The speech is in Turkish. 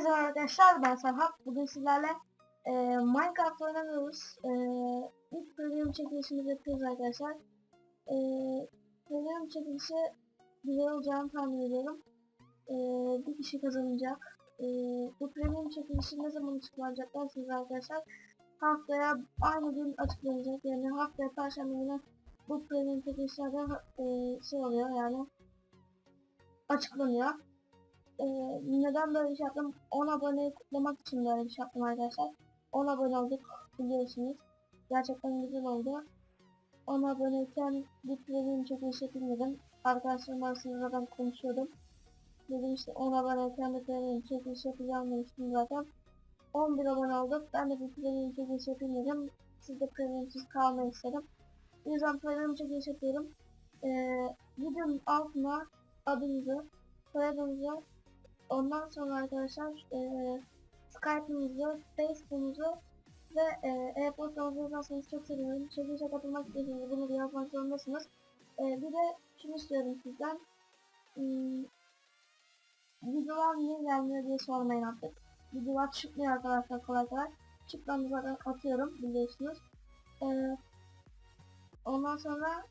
Merhabalar ben Serhat. Bugün sizlerle e, Minecraft oynamıyoruz. E, ilk premium çekilişimizi yapıyoruz arkadaşlar. E, premium çekilişi güzel olacağını tahmin ediyorum. E, bir kişi kazanacak. E, bu premium çekilişi ne zaman açıklanacak dersiniz arkadaşlar. Haftaya aynı gün açıklanacak. Yani haftaya perşembe günü bu premium çekilişlerde e, şey oluyor yani açıklanıyor. Ee, neden böyle bir şey yaptım? 10 aboneyi kutlamak için böyle bir şey yaptım arkadaşlar. 10 abone olduk biliyorsunuz. Gerçekten güzel oldu. 10 aboneyken bir premium çekiliş yapayım dedim. Arkadaşlarım arasında zaten konuşuyordum. Dedim işte 10 aboneyken de premium çekiliş yapacağım demiştim zaten. 11 abone olduk. Ben de bir premium çekiliş yapayım dedim. Siz de premiumsuz kalmayı istedim. O yüzden premium çekiliş yapıyorum. Ee, videonun altına adınızı, soyadınızı, Ondan sonra arkadaşlar eee Skype'ımızı, Facebook'umuzu ve eee e-postamızı yazarsanız çok sevinirim. Çekilişe katılmak istiyorsanız bunu yazmak zorundasınız. Eee bir de şunu istiyorum sizden. Hmm, videolar niye gelmiyor diye sormayın artık. Videolar çıkmıyor arkadaşlar kolay kolay. Zaten atıyorum biliyorsunuz. Eee ondan sonra